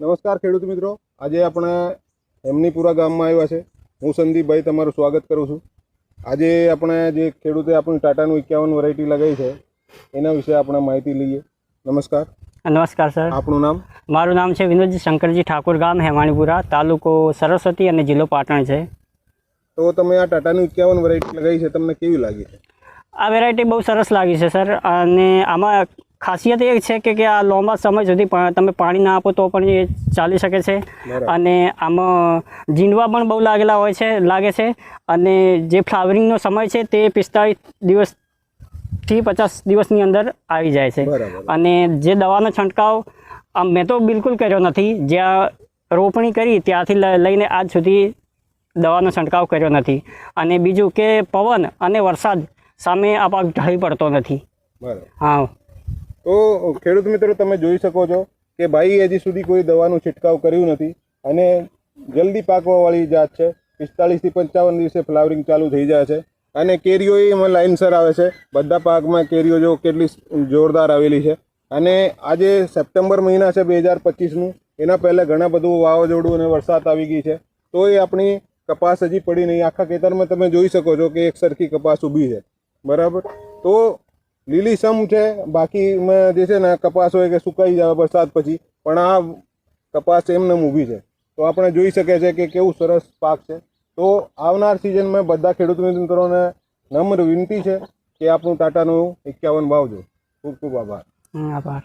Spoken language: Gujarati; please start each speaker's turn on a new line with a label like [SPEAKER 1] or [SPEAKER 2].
[SPEAKER 1] નમસ્કાર ખેડૂત મિત્રો. આજે આપણે એમનીપુરા ગામમાં આવ્યા છે. હું સંદીપભાઈ તમારું સ્વાગત કરું છું. આજે આપણે જે ખેડૂતે આપણી ટાટાનું એકાવન વેરાયટી લગાવી છે એના વિશે આપણે માહિતી લઈએ. નમસ્કાર.
[SPEAKER 2] નમસ્કાર સર.
[SPEAKER 1] આપણું નામ?
[SPEAKER 2] મારું નામ છે વિનોદજી શંકરજી ઠાકોર ગામ હેમાણીપુરા તાલુકો સરસ્વતી અને જિલ્લો પાટણ છે.
[SPEAKER 1] તો તમે આ ટાટાનું એકાવન વેરાયટી લગાવી છે તમને કેવી લાગી છે?
[SPEAKER 2] આ વેરાયટી બહુ સરસ લાગી છે સર અને આમાં ખાસિયત એ છે કે કે આ લાંબા સમય સુધી તમે પાણી ના આપો તો પણ એ ચાલી શકે છે. અને આમાં જીંડવા પણ બહુ લાગેલા હોય છે લાગે છે. અને જે ફ્લાવરિંગનો સમય છે તે પિસ્તાળીસ દિવસથી પચાસ દિવસની અંદર આવી જાય છે. અને જે દવાનો છંટકાવ આમ મેં તો બિલકુલ કર્યો નથી. જ્યાં રોપણી કરી ત્યાંથી લઈને આજ સુધી દવાનો છંટકાવ કર્યો નથી. અને બીજું કે પવન અને વરસાદ સામે આ પાક ઢળી પડતો નથી. હા.
[SPEAKER 1] તો ખેડૂત મિત્રો, તમે જોઈ શકો છો કે ભાઈ હજી સુધી કોઈ દવાનું છંટકાવ કર્યું નથી અને જલ્દી પાકવાવાળી જાત છે. પિસ્તાળીસથી પંચાવન દિવસે ફ્લાવરિંગ ચાલુ થઈ જાય છે અને કેરીઓ એમાં લાઇનસર આવે છે. બધા પાકમાં કેરીઓ જો કેટલી જોરદાર આવેલી છે. અને આજે સપ્ટેમ્બર મહિના છે બે હજાર પચીસનું. એના પહેલાં ઘણા બધું વાવાઝોડું અને વરસાદ આવી ગઈ છે. તો એ આપણી કપાસ હજી પડી નહીં. આખા ખેતરમાં તમે જોઈ શકો છો કે એક સરખી કપાસ ઊભી છે. બરાબર? તો લીલી સમ છે. બાકીમાં જે છે ને કપાસ હોય કે સુકાઈ જાય વરસાદ પછી, પણ આ કપાસ એમને ઊભી છે. તો આપણે જોઈ શકે છે કે કેવું સરસ પાક છે. તો આવનાર સિઝનમાં બધા ખેડૂત મિત્રોને નમ્ર વિનંતી છે કે આપણું ટાટાનું એકાવન ભાવજો. ખૂબ ખૂબ આભાર.
[SPEAKER 2] આભાર.